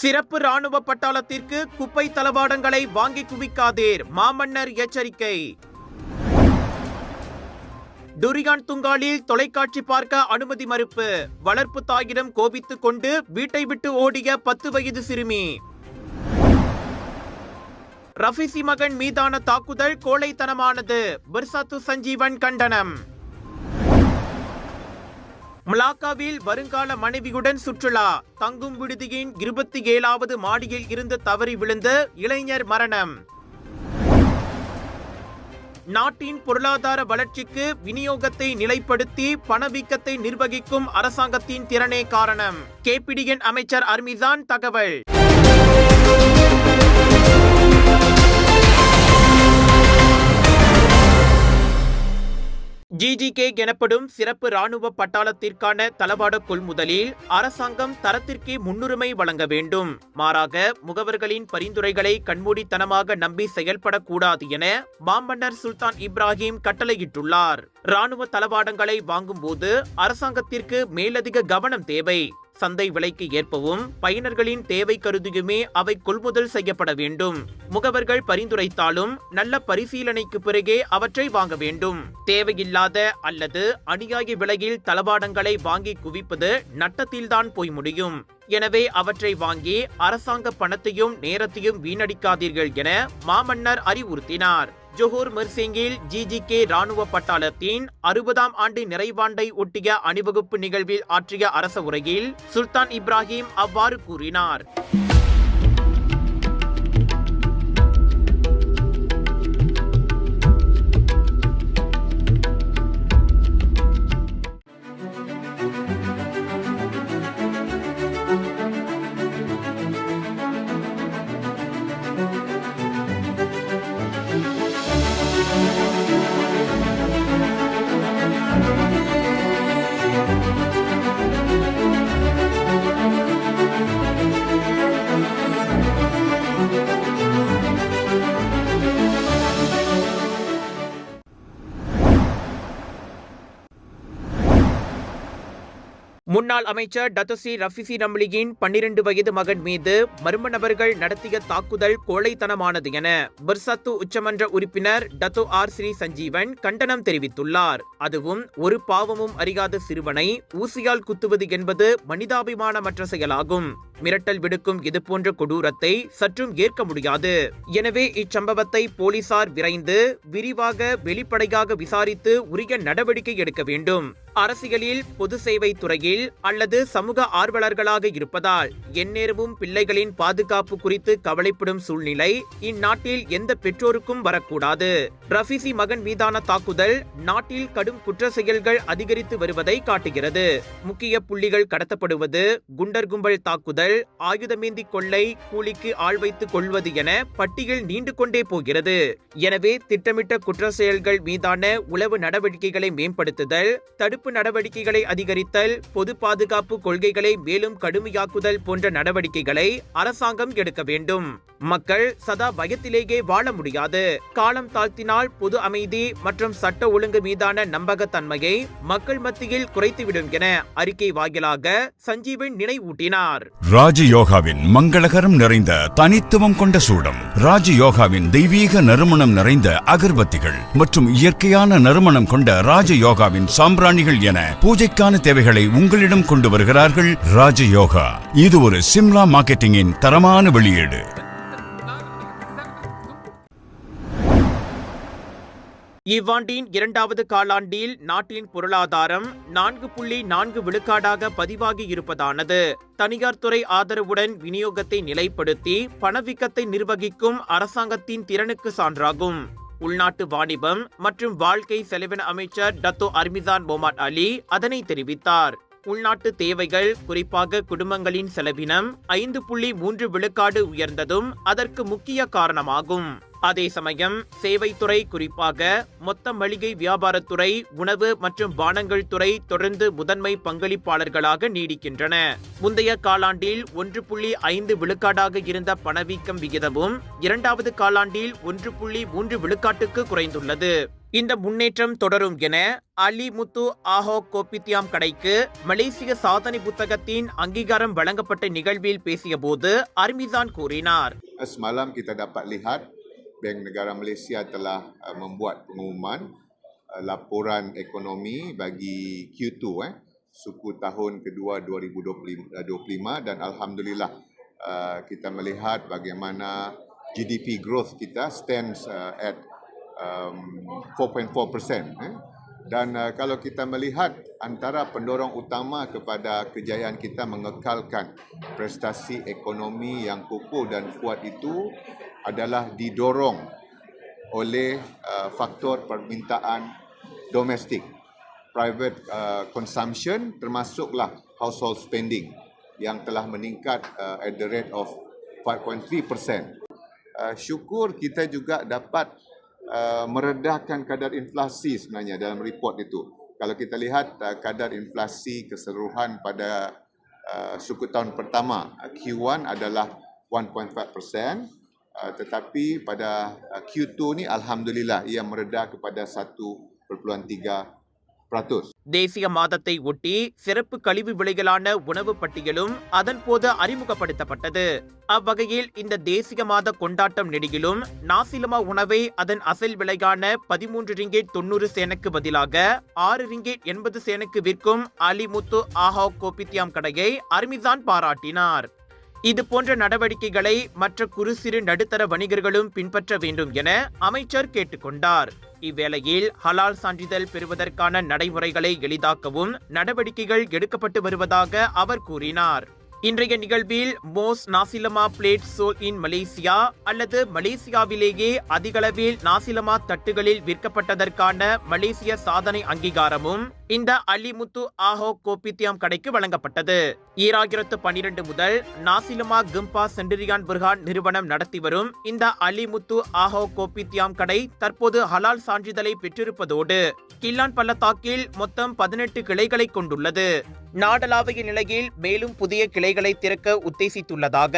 சிறப்பு ராணுவ பட்டாளத்திற்கு குப்பை தளவாடங்களை வாங்கி குவிக்காதீர் மாமன்னர் எச்சரிக்கை. டுரியான் துங்காலில் தொலைக்காட்சி பார்க்க அனுமதி மறுப்பு. வளர்ப்பு தாயிடம் கோபித்துக் கொண்டு வீட்டை விட்டு ஓடிய பத்து வயது சிறுமி. ரஃபிசி மகன் மீதான தாக்குதல் கோழைத்தனமானது. பிர்சாத்து சஞ்சீவன் கண்டனம். மலாக்காவில் வருங்கால மனைவியுடன் சுற்றுலா. தங்கும் விடுதியின் இருபத்தி ஏழாவது மாடியில் இருந்து தவறி விழுந்த இளைஞர் மரணம். நாட்டின் பொருளாதார வளர்ச்சிக்கு விநியோகத்தை நிலைப்படுத்தி பணவீக்கத்தை நிர்வகிக்கும் அரசாங்கத்தின் திறனே காரணம். கேபிடிஎன் அமைச்சர் அர்மிதான் தகவல். ஜிஜிகே எனப்படும் சிறப்பு ராணுவ பட்டாளத்திற்கான தளவாட கொள்முதலில் அரசாங்கம் தரத்திற்கே முன்னுரிமை வழங்க வேண்டும். மாறாக முகவர்களின் பரிந்துரைகளை கண்மூடித்தனமாக நம்பி செயல்படக்கூடாது என மாமன்னர் சுல்தான் இப்ராஹிம் கட்டளையிட்டுள்ளார். ராணுவ தளவாடங்களை வாங்கும்போது அரசாங்கத்திற்கு மேலதிக கவனம் தேவை. சந்தை விலைக்கு ஏற்பவும் பயனர்களின் தேவை கருதியுமே அவை கொள்முதல் செய்யப்பட வேண்டும். முகவர்கள் பரிந்துரைத்தாலும் நல்ல பரிசீலனைக்கு பிறகே அவற்றை வாங்க வேண்டும். தேவையில்லாத அல்லது அநியாய விலையில் தளவாடங்களை வாங்கி குவிப்பது நட்டத்தில்தான் போய் முடியும். எனவே அவற்றை வாங்கி அரசாங்க பணத்தையும் நேரத்தையும் வீணடிக்காதீர்கள் என மாமன்னர் அறிவுறுத்தினார். ஜொஹூர் மெர்சிங்கில் ஜிஜிகே ராணுவ பட்டாளத்தின் அறுபதாம் ஆண்டு நிறைவாண்டை ஒட்டிய அணிவகுப்பு நிகழ்வில் ஆற்றிய அரச உரையில் சுல்தான் இப்ராஹிம் அவ்வாறு கூறினார். முன்னாள் அமைச்சர் டத்தசி ரஃபிசி ரம்லியின் பன்னிரண்டு வயது மகன் மீது மர்ம நபர்கள் நடத்திய தாக்குதல் கோழைத்தனமானது என பிர்சத்து உச்சமன்ற உறுப்பினர் டத்து ஆர் ஸ்ரீ சஞ்சீவன் கண்டனம் தெரிவித்துள்ளார். அதுவும் ஒரு பாவமும் அறியாத சிறுவனை ஊசியால் குத்துவது என்பது மனிதாபிமானமற்ற செயலாகும். மிரட்டல் விடுக்கும் இதுபோன்ற கொடூரத்தை சற்றும் ஏற்க முடியாது. எனவே இச்சம்பவத்தை போலீசார் விரைந்து விரிவாக வெளிப்படையாக விசாரித்து உரிய நடவடிக்கை எடுக்க வேண்டும். அரசியலில் பொது சேவை துறையில் அல்லது சமூக ஆர்வலர்களாக இருப்பதால் எந்நேரமும் பிள்ளைகளின் பாதுகாப்பு குறித்து கவலைப்படும் சூழ்நிலை இந்நாட்டில் எந்த பெற்றோருக்கும் வரக்கூடாது. ரஃபிசி மகன் மீதான தாக்குதல் நாட்டில் கடும் குற்ற செயல்கள் அதிகரித்து வருவதை காட்டுகிறது. முக்கிய புள்ளிகள் கடத்தப்படுவது குண்டர் கும்பல் தாக்குதல் ஆயுதமேந்தி கொள்ளை கூலிக்கு ஆள் வைத்துக் கொள்வது என பட்டியல் நீண்டு கொண்டே போகிறது. எனவே திட்டமிட்ட குற்ற செயல்கள் மீதான உளவு நடவடிக்கைகளை மேம்படுத்துதல் தடுப்பு நடவடிக்கைகளை அதிகரித்தல் பொது பாதுகாப்பு கொள்கைகளை மேலும் கடுமையாக்குதல் போன்ற நடவடிக்கைகளை அரசாங்கம் எடுக்க வேண்டும். மக்கள் சதா பயத்திலேயே வாழ முடியாது. காலம் தாழ்த்தினால் பொது அமைதி மற்றும் சட்ட ஒழுங்கு மீதான நம்பகத்தன்மையை மக்கள் மத்தியில் குறைத்துவிடும் என அறிக்கை வாயிலாக சஞ்சீவன் நினைவூட்டினார். ராஜயோகாவின் மங்களகரம் நிறைந்த தனித்துவம் கொண்ட சூடம் ராஜயோகாவின் தெய்வீக நறுமணம் நிறைந்த அகர்பத்திகள் மற்றும் இயற்கையான நறுமணம் கொண்ட ராஜயோகாவின் சாம்பிராணிகள் என பூஜைக்கான தேவைகளை உங்களிடம் கொண்டு வருகிறார்கள் ராஜயோகா இது ஒரு சிம்லா மார்க்கெட்டிங்கின் தரமான வெளியீடு. இவ்வாண்டின் இரண்டாவது காலாண்டில் நாட்டின் பொருளாதாரம் நான்கு புள்ளி நான்கு விழுக்காடாக பதிவாகி இருப்பதானது. தனியார் துறை ஆதரவுடன் விநியோகத்தை நிலைப்படுத்தி பணவீக்கத்தை நிர்வகிக்கும் அரசாங்கத்தின் திறனுக்கு சான்றாகும். உள்நாட்டு வாணிபம் மற்றும் வாழ்க்கை செலவின அமைச்சர் டத்தோ அர்மிசான் மொமாட் அலி அதனை தெரிவித்தார். உள்நாட்டு தேவைகள் குறிப்பாக குடும்பங்களின் செலவினம் ஐந்து புள்ளி மூன்று விழுக்காடு உயர்ந்ததும் அதற்கு முக்கிய காரணமாகும். அதே சமயம் சேவைத்துறை குறிப்பாக மொத்த மளிகை வியாபாரத்துறை உணவு மற்றும் பானங்கள் துறை தொடர்ந்து முதன்மை பங்களிப்பாளர்களாக நீடிக்கின்றன. முந்தைய காலாண்டில் ஒன்று புள்ளி ஐந்து விழுக்காடாக இருந்த பணவீக்கம் விகிதமும் இரண்டாவது காலாண்டில் ஒன்று புள்ளி மூன்று விழுக்காட்டுக்கு குறைந்துள்ளது. இந்த முன்னேற்றம் தொடரும் என அலி முத்து ஆஹோ கோப்பித்தியாம் கடைக்கு மலேசிய சாதனை புத்தகத்தின் அங்கீகாரம் வழங்கப்பட்ட நிகழ்வில் பேசியபோது அர்மிசான் கூறினார் Semalam kita dapat lihat Bank Negara Malaysia telah uh, membuat pengumuman uh, laporan ekonomi bagi Q2 eh suku tahun kedua 2025 dan alhamdulillah uh, kita melihat bagaimana GDP growth kita stands uh, at um, 4.4% eh dan uh, kalau kita melihat antara pendorong utama kepada kejayaan kita mengekalkan prestasi ekonomi yang kokoh dan kuat itu adalah didorong oleh uh, faktor permintaan domestik. Private uh, consumption termasuklah household spending yang telah meningkat uh, at the rate of 5.3%. Uh, syukur kita juga dapat uh, meredahkan kadar inflasi sebenarnya dalam report itu. Kalau kita lihat uh, kadar inflasi keseluruhan pada uh, suku tahun pertama uh, Q1 adalah 1.5%, uh, tetapi pada uh, Q2 ni alhamdulillah ia meredah kepada 1.3%. தேசிய மாதத்தை ஒட்டி சிறப்பு கழிவு விலைகளான உணவு பட்டியலும் அதன் போது அறிமுகப்படுத்தப்பட்டது. அவ்வகையில் இந்த தேசிய மாத கொண்டாட்டம் நெடுகிலும் நாசிலமா உணவை அதன் அசல் விலையான பதிமூன்று ரிங்கேட் தொண்ணூறு சேனுக்கு பதிலாக ஆறு ரிங்கேட் எண்பது சேனுக்கு விற்கும் அலிமுத்து ஆஹா கோபித்யாம் கடையை அர்மிசான் பாராட்டினார். இது போன்ற நடவடிக்கைகளை மற்ற குறு சிறு நடுத்தர வணிகர்களும் பின்பற்ற வேண்டும் என அமைச்சர் கேட்டுக்கொண்டார். இவ்வேளையில் ஹலால் சான்றிதழ் பெறுவதற்கான நடைமுறைகளை எளிதாக்கவும் நடவடிக்கைகள் எடுக்கப்பட்டு வருவதாக அவர் கூறினார். இன்றைய நிகழ்வில் மோஸ் நாசிலமா பிளேட் சோல் இன் மலேசியா அல்லது மலேசியாவிலேயே அதிகளவில் நாசிலமா தட்டுகளில் விற்கப்பட்டதற்கான மலேசிய சாதனை அங்கீகாரமும் இந்த அலிமுத்து ஆஹோ கோபித்தியாம் கடைக்கு வழங்கப்பட்டது. ஈராயிரத்து பனிரெண்டு முதல் நாசிலமா கிம்பா சென்டிரியான் புர்ஹான் நிறுவனம் நடத்தி வரும் இந்த அலிமுத்து ஆஹோ கோபித்தியாம் கடை தற்போது ஹலால் சான்றிதழை பெற்றிருப்பதோடு கில்லான் பள்ளத்தாக்கில் மொத்தம் பதினெட்டு கிளைகளை கொண்டுள்ளது. நாடளாவிய நிலையில் மேலும் புதிய கிளைகளை திறக்க உத்தேசித்துள்ளதாக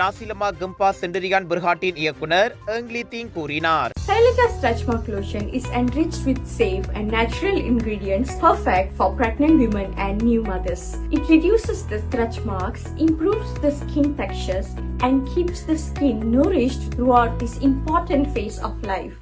நாசிலமா கிம்பா சென்டரியான் புர்ஹாட்டின் இயக்குனர் எங்லி தீங் கூறினார் Silica Stretch Mark Lotion is enriched with safe and natural ingredients perfect for pregnant women and new mothers. It reduces the stretch marks, improves the skin textures, and keeps the skin nourished throughout this important phase of life.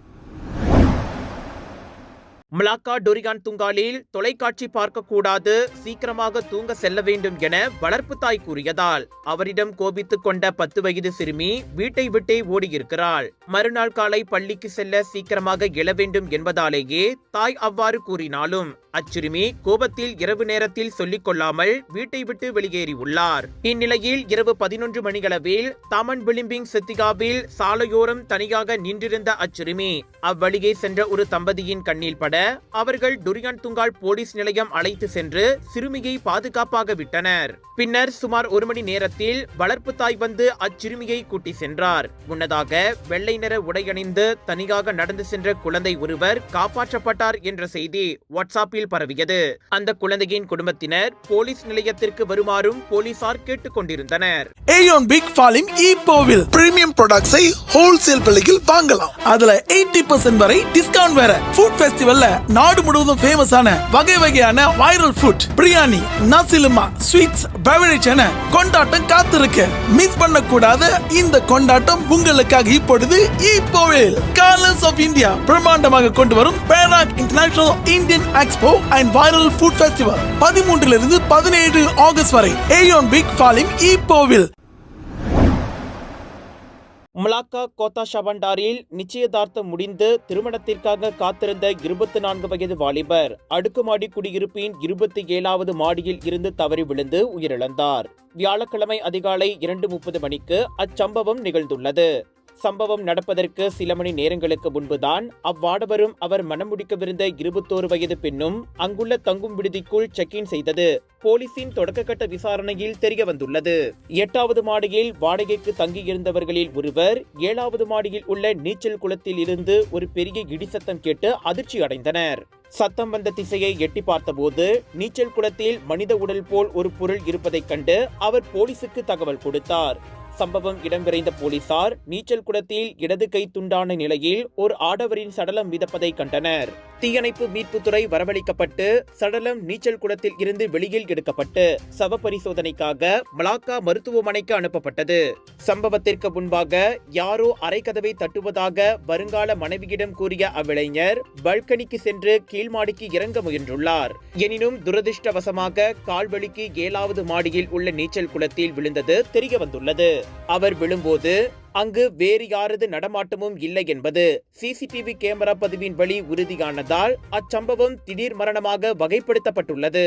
Malacca டொரிகான் துங்காலில் தொலைக்காட்சி பார்க்கக்கூடாது சீக்கிரமாக தூங்க செல்ல வேண்டும் என வளர்ப்பு தாய் கூறியதால் அவரிடம் கோபித்துக் கொண்ட பத்து வயது சிறுமி வீட்டை விட்டே ஓடியிருக்கிறாள். மறுநாள் காலை பள்ளிக்கு செல்ல சீக்கிரமாக எழ வேண்டும் என்பதாலேயே தாய் அவ்வாறு கூறினாலும் அச்சிறுமி கோபத்தில் இரவு நேரத்தில் சொல்லிக் கொள்ளாமல் வீட்டை விட்டு வெளியேறியுள்ளார் இந்நிலையில் இரவு பதினொன்று மணியளவில் தாமன் விளிம்பிங் செத்திகாவில் சாலையோரம் தனியாக நின்றிருந்த அச்சிறுமி அவ்வழியே சென்ற ஒரு தம்பதியின் கண்ணில் பட அவர்கள் டுரியான் துங்கால் போலீஸ் நிலையம் அழைத்து சென்று சிறுமியை பாதுகாப்பாக விட்டனர். பின்னர் சுமார் ஒரு மணி நேரத்தில் வளர்ப்பு தாய் வந்து அச்சிறுமியை கூட்டி சென்றார். முன்னதாக வெள்ளை நிற உடையணிந்து தனியாக நடந்து சென்ற குழந்தை ஒருவர் காப்பாற்றப்பட்டார் என்ற செய்தி வாட்ஸ்அப்பில் பரவியது. அந்த குழந்தையின் குடும்பத்தினர் போலீஸ் நிலையத்திற்கு வருமாறும் போலீசார் கேட்டுக் கொண்டிருந்தனர். ஏயோன் பிக் ஃபாலின் இப்போவில் பிரீமியம் ப்ராடக்ட்ஸை ஹோல்சேல் விலையில் வாங்கலாம். அதுல 80% பர்சன்ட் வரை டிஸ்கவுண்ட் வேற. ஃபுட் ஃபெஸ்டிவல்ல நாடு முழுவதும் ஃபேமஸான வகை வகையான வைரல் ஃபுட் பிரியாணி நசிலுமா ஸ்வீட்ஸ் பெவரேஜ் என கொண்டாட்டம் காத்திருக்கு. மிஸ் பண்ணக்கூடாத இந்த கொண்டாட்டம் உங்களுக்காக இப்பொழுது இப்போவே. கலர்ஸ் ஆஃப் இந்தியா பிரம்மாண்டமாக கொண்டு வரும் Perak international Indian expo and viral food festival பதிமூன்றிலிருந்து பதினேழு ஆகஸ்ட் வரை. ஏயோன் பிக் ஃபாலிம் இப்போவில் மலாக்கா கோத்தா ஷபண்டாரில் நிச்சயதார்த்தம் முடிந்து திருமணத்திற்காக காத்திருந்த இருபத்தி நான்கு வயது வாலிபர் அடுக்குமாடி குடியிருப்பின் இருபத்தி ஏழாவது மாடியில் இருந்து தவறி விழுந்து உயிரிழந்தார். வியாழக்கிழமை அதிகாலை இரண்டு முப்பது மணிக்கு அச்சம்பவம் நிகழ்ந்துள்ளது. சம்பவம் நடப்பதற்கு சில மணி நேரங்களுக்கு முன்புதான் அவ்வாடவரும் அவர் மணமுடிக்கவிருந்த இருபத்தோரு வயது பெண்ணும் அங்குள்ள தங்கும் விடுதிக்குள் செக் இன் செய்தது. போலீசின் தொடக்கக்கட்ட விசாரணையில் தெரிய வந்துள்ளது. எட்டாவது மாடியில் வாடகைக்கு தங்கியிருந்தவர்களில் ஒருவர் ஏழாவது மாடியில் உள்ள நீச்சல் குளத்தில் இருந்து ஒரு பெரிய இடி சத்தம் கேட்டு அதிர்ச்சி அடைந்தனர். சத்தம் வந்த திசையை எட்டி பார்த்தபோது நீச்சல் குளத்தில் மனித உடல் போல் ஒரு பொருள் இருப்பதைக் கண்டு அவர் போலீசுக்கு தகவல் கொடுத்தார். சம்பவம் இடம்பெறைந்த போலீசார் நீச்சல் குளத்தில் இடது கை துண்டான நிலையில் ஒரு ஆடவரின் சடலம் மிதப்பதை கண்டனர். தீயணைப்பு மீட்புத்துறை வரவழைக்கப்பட்டு சடலம் நீச்சல் குளத்தில் இருந்து வெளியில் எடுக்கப்பட்டு சவ பரிசோதனைக்காக மலாக்கா மருத்துவமனைக்கு அனுப்பப்பட்டது. சம்பவத்திற்கு முன்பாக யாரோ அரைக்கதவை தட்டுவதாக வருங்கால மனைவியிடம் கூறிய அவ்விளைஞர் பல்கனிக்கு சென்று கீழ்மாடிக்கு இறங்க முயன்றுள்ளார். எனினும் துரதிர்ஷ்டவசமாக கால்வழிக்கு ஏழாவது மாடியில் உள்ள நீச்சல் குளத்தில் விழுந்தது தெரிய வந்துள்ளது அவர் விழும்போது அங்கு வேறு யாரது நடமாட்டமும் இல்லை என்பது சிசிடிவி கேமரா பதிவின் வழி உறுதியானதால் அச்சம்பவம் திடீர் மரணமாக வகைப்படுத்தப்பட்டுள்ளது.